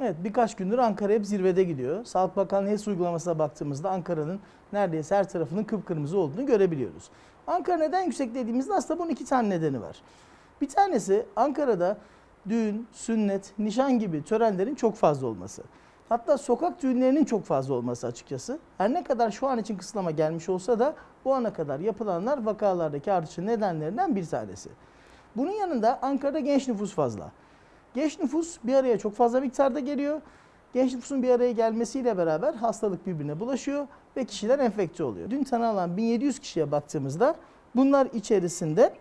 Evet birkaç gündür Ankara hep zirvede gidiyor. Sağlık Bakanlığı HES uygulamasına baktığımızda Ankara'nın neredeyse her tarafının kıpkırmızı olduğunu görebiliyoruz. Ankara neden yüksek dediğimizde aslında bunun iki tane nedeni var. Bir tanesi Ankara'da düğün, sünnet, nişan gibi törenlerin çok fazla olması. Hatta sokak düğünlerinin çok fazla olması açıkçası. Her ne kadar şu an için kısıtlama gelmiş olsa da bu ana kadar yapılanlar vakalardaki artışın nedenlerinden bir tanesi. Bunun yanında Ankara'da genç nüfus fazla. Genç nüfus bir araya çok fazla miktarda geliyor. Genç nüfusun bir araya gelmesiyle beraber hastalık birbirine bulaşıyor ve kişiler enfekte oluyor. Dün tanı alan 1700 kişiye baktığımızda bunlar içerisinde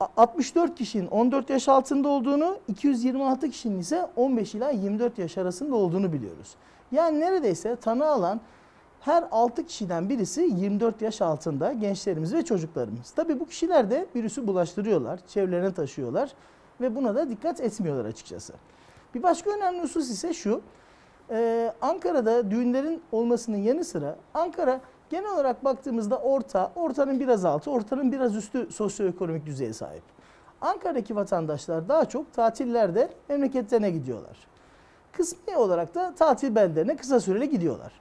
a- 64 kişinin 14 yaş altında olduğunu, 226 kişinin ise 15 ila 24 yaş arasında olduğunu biliyoruz. Yani neredeyse tanı alan her 6 kişiden birisi 24 yaş altında gençlerimiz ve çocuklarımız. Tabii bu kişiler de virüsü bulaştırıyorlar, çevrelerine taşıyorlar ve buna da dikkat etmiyorlar açıkçası. Bir başka önemli husus ise şu, ee, Ankara'da düğünlerin olmasının yanı sıra Ankara genel olarak baktığımızda orta, ortanın biraz altı, ortanın biraz üstü sosyoekonomik düzeye sahip. Ankara'daki vatandaşlar daha çok tatillerde memleketlerine gidiyorlar. Kısmi olarak da tatil beldelerine kısa süreli gidiyorlar.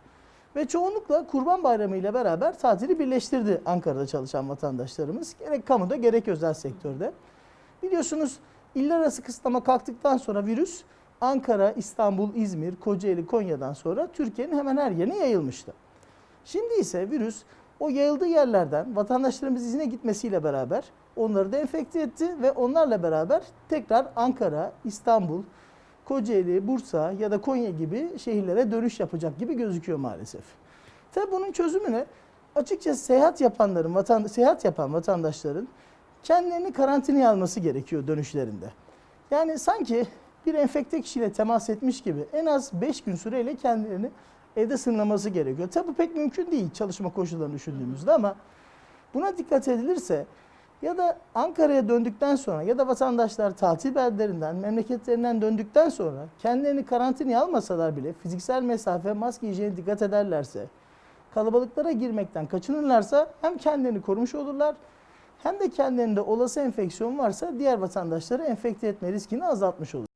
Ve çoğunlukla Kurban Bayramı ile beraber tatili birleştirdi Ankara'da çalışan vatandaşlarımız. Gerek kamuda gerek özel sektörde. Biliyorsunuz iller arası kısıtlama kalktıktan sonra virüs Ankara, İstanbul, İzmir, Kocaeli, Konya'dan sonra Türkiye'nin hemen her yerine yayılmıştı. Şimdi ise virüs o yayıldığı yerlerden vatandaşlarımız izine gitmesiyle beraber onları da enfekte etti ve onlarla beraber tekrar Ankara, İstanbul, Kocaeli, Bursa ya da Konya gibi şehirlere dönüş yapacak gibi gözüküyor maalesef. Tabi bunun çözümü ne? Açıkçası seyahat yapanların, vatan, seyahat yapan vatandaşların kendilerini karantinaya alması gerekiyor dönüşlerinde. Yani sanki bir enfekte kişiyle temas etmiş gibi en az 5 gün süreyle kendilerini evde sınırlaması gerekiyor. Tabi pek mümkün değil çalışma koşullarını düşündüğümüzde ama buna dikkat edilirse ya da Ankara'ya döndükten sonra ya da vatandaşlar tatil beldelerinden, memleketlerinden döndükten sonra kendilerini karantinaya almasalar bile fiziksel mesafe, maske hijyenine dikkat ederlerse, kalabalıklara girmekten kaçınırlarsa hem kendilerini korumuş olurlar hem de kendilerinde olası enfeksiyon varsa diğer vatandaşları enfekte etme riskini azaltmış olur.